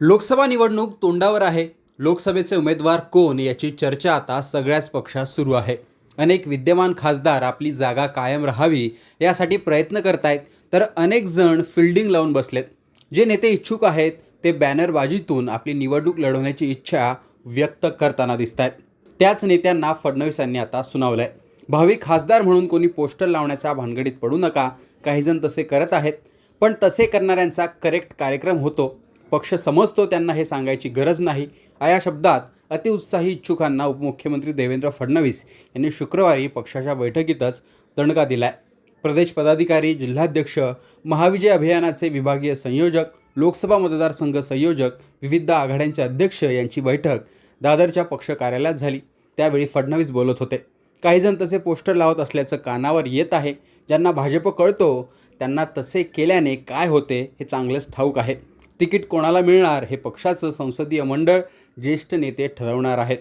लोकसभा निवडणूक तोंडावर आहे. लोकसभेचे उमेदवार कोण याची चर्चा आता सगळ्याच पक्षात सुरू आहे. अनेक विद्यमान खासदार आपली जागा कायम राहावी यासाठी प्रयत्न करतायत तर अनेक जण फिल्डिंग लावून बसलेत. जे नेते इच्छुक आहेत ते बॅनरबाजीतून आपली निवडणूक लढवण्याची इच्छा व्यक्त करताना दिसत आहेत त्याच नेत्यांना फडणवीसांनी आता सुनावलं आहे भावी खासदार म्हणून कोणी पोस्टर लावण्याच्या भानगडीत पडू नका काहीजण तसे करत आहेत पण तसे करणाऱ्यांचा करेक्ट कार्यक्रम होतो. पक्ष समजतो त्यांना हे सांगायची गरज नाही. या शब्दात अतिउत्साही इच्छुकांना उपमुख्यमंत्री देवेंद्र फडणवीस यांनी शुक्रवारी पक्षाच्या बैठकीतच दणका दिलाय. प्रदेश पदाधिकारी जिल्हाध्यक्ष महाविजय अभियानाचे विभागीय संयोजक लोकसभा मतदारसंघ संयोजक विविध आघाड्यांचे अध्यक्ष यांची बैठक दादरच्या पक्ष कार्यालयात झाली. त्यावेळी फडणवीस बोलत होते. काहीजण तसे पोस्टर लावत असल्याचं कानावर येत आहे. ज्यांना भाजप कळतो त्यांना तसे केल्याने काय होते हे चांगलंच ठाऊक आहे. तिकीट कोणाला मिळणार हे पक्षाचं संसदीय मंडळ ज्येष्ठ नेते ठरवणार आहेत.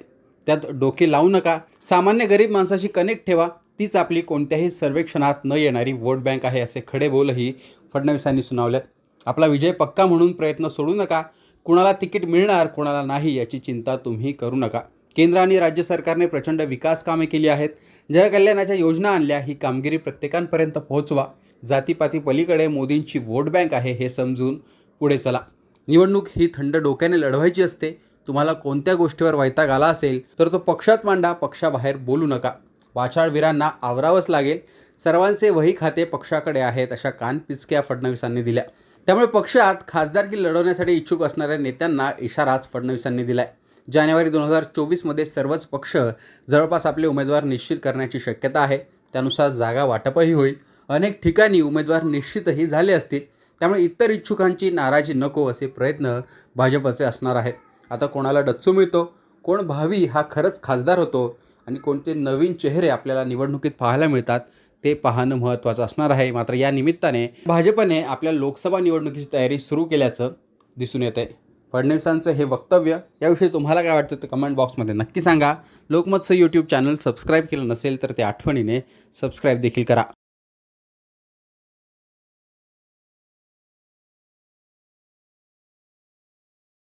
त्यात डोके लावू नका. सामान्य गरीब माणसाशी कनेक्ट ठेवा. तीच आपली कोणत्याही सर्वेक्षणात न येणारी वोट बँक आहे असे खडे बोलही फडणवीसांनी सुनावल्यात आपला विजय पक्का म्हणून प्रयत्न सोडू नका. कुणाला तिकीट मिळणार कुणाला नाही याची चिंता तुम्ही करू नका. केंद्र आणि राज्य सरकारने प्रचंड विकास कामे केली आहेत. जनकल्याणाच्या योजना आणल्या ही कामगिरी प्रत्येकांपर्यंत पोहोचवा. जातीपाती पलीकडे मोदींची वोट बँक आहे हे समजून पुढे चला. निवडणूक ही थंड डोक्याने लढवायची असते तुम्हाला कोणत्या गोष्टीवर वैताग आला असेल तर तो पक्षात मांडा पक्षाबाहेर बोलू नका. वाचाळवीरांना आवरावंच लागेल. सर्वांचे वही खाते पक्षाकडे आहेत अशा कानपिचक्या फडणवीसांनी दिल्या. त्यामुळे पक्षात खासदारकी लढवण्यासाठी इच्छुक असणाऱ्या नेत्यांना इशाराच फडणवीसांनी दिलाय. जानेवारी दोन हजार चोवीसमध्ये सर्वच पक्ष जवळपास आपले उमेदवार निश्चित करण्याची शक्यता आहे. त्यानुसार जागा वाटपही होईल. अनेक ठिकाणी उमेदवार निश्चितही झाले असतील. त्यामुळे इतर इच्छुकांची नाराजी नको असे प्रयत्न भाजपचे असणार आहेत. आता कोणाला डच्चू मिळतो? कोण भावी हा खरंच खासदार होतो? आणि कोणते नवीन चेहरे आपल्याला निवडणुकीत पाहायला मिळतात? ते पाहणं महत्त्वाचं असणार आहे. मात्र या निमित्ताने भाजपने आपल्या लोकसभा निवडणुकीची तयारी सुरू केल्याचं दिसून येत आहे फडणवीसांचं हे वक्तव्य याविषयी तुम्हाला काय वाटतं ते कमेंट बॉक्समध्ये नक्की सांगा. लोकमतचं यूट्यूब चॅनल सबस्क्राईब केलं नसेल तर ते आठवणीने सबस्क्राईब देखील करा.